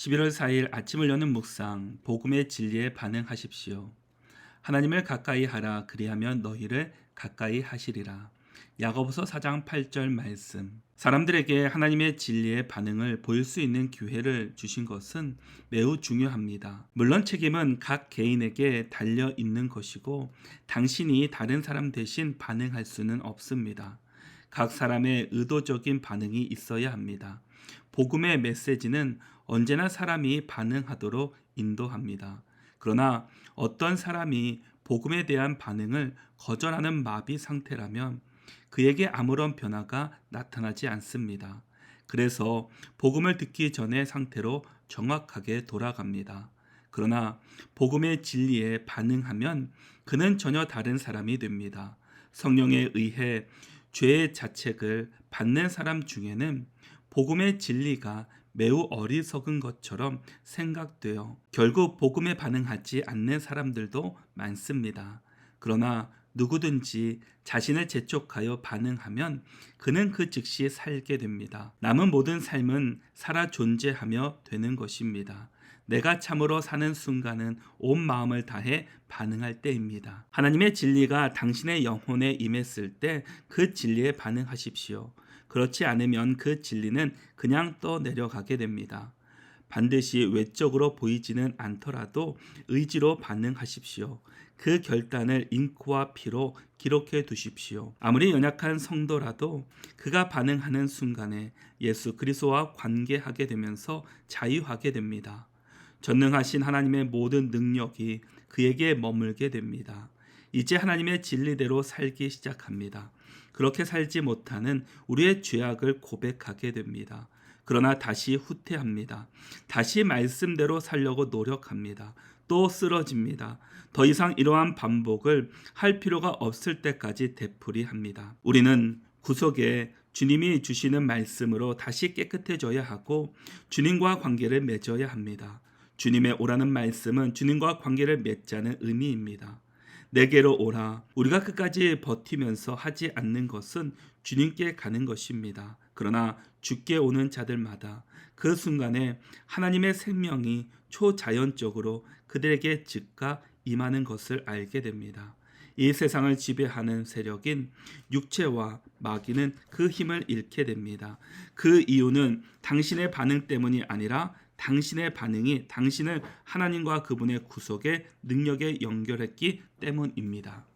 11월 4일 아침을 여는 묵상 복음의 진리에 반응하십시오. 하나님을 가까이 하라 그리하면 너희를 가까이 하시리라. 야고보서 4장 8절 말씀. 사람들에게 하나님의 진리의 반응을 보일 수 있는 기회를 주신 것은 매우 중요합니다. 물론 책임은 각 개인에게 달려 있는 것이고 당신이 다른 사람 대신 반응할 수는 없습니다. 각 사람의 의도적인 반응이 있어야 합니다. 복음의 메시지는 언제나 사람이 반응하도록 인도합니다. 그러나 어떤 사람이 복음에 대한 반응을 거절하는 마비 상태라면 그에게 아무런 변화가 나타나지 않습니다. 그래서 복음을 듣기 전의 상태로 정확하게 돌아갑니다. 그러나 복음의 진리에 반응하면 그는 전혀 다른 사람이 됩니다. 성령에 의해 죄의 자책을 받는 사람 중에는 복음의 진리가 매우 어리석은 것처럼 생각되어 결국 복음에 반응하지 않는 사람들도 많습니다. 그러나 누구든지 자신을 재촉하여 반응하면 그는 그 즉시 살게 됩니다. 남은 모든 삶은 살아 존재하며 되는 것입니다. 내가 참으로 사는 순간은 온 마음을 다해 반응할 때입니다. 하나님의 진리가 당신의 영혼에 임했을 때 그 진리에 반응하십시오. 그렇지 않으면 그 진리는 그냥 떠 내려가게 됩니다. 반드시 외적으로 보이지는 않더라도 의지로 반응하십시오. 그 결단을 잉크와 피로 기록해 두십시오. 아무리 연약한 성도라도 그가 반응하는 순간에 예수 그리스도와 관계하게 되면서 자유하게 됩니다. 전능하신 하나님의 모든 능력이 그에게 머물게 됩니다. 이제 하나님의 진리대로 살기 시작합니다. 그렇게 살지 못하는 우리의 죄악을 고백하게 됩니다. 그러나 다시 후퇴합니다. 다시 말씀대로 살려고 노력합니다. 또 쓰러집니다. 더 이상 이러한 반복을 할 필요가 없을 때까지 되풀이합니다. 우리는 구속에 주님이 주시는 말씀으로 다시 깨끗해져야 하고 주님과 관계를 맺어야 합니다. 주님의 오라는 말씀은 주님과 관계를 맺자는 의미입니다. 내게로 오라. 우리가 끝까지 버티면서 하지 않는 것은 주님께 가는 것입니다. 그러나 죽게 오는 자들마다 그 순간에 하나님의 생명이 초자연적으로 그들에게 즉각 임하는 것을 알게 됩니다. 이 세상을 지배하는 세력인 육체와 마귀는 그 힘을 잃게 됩니다. 그 이유는 당신의 반응 때문이 아니라 당신의 반응이 당신을 하나님과 그분의 구속의 능력에 연결했기 때문입니다.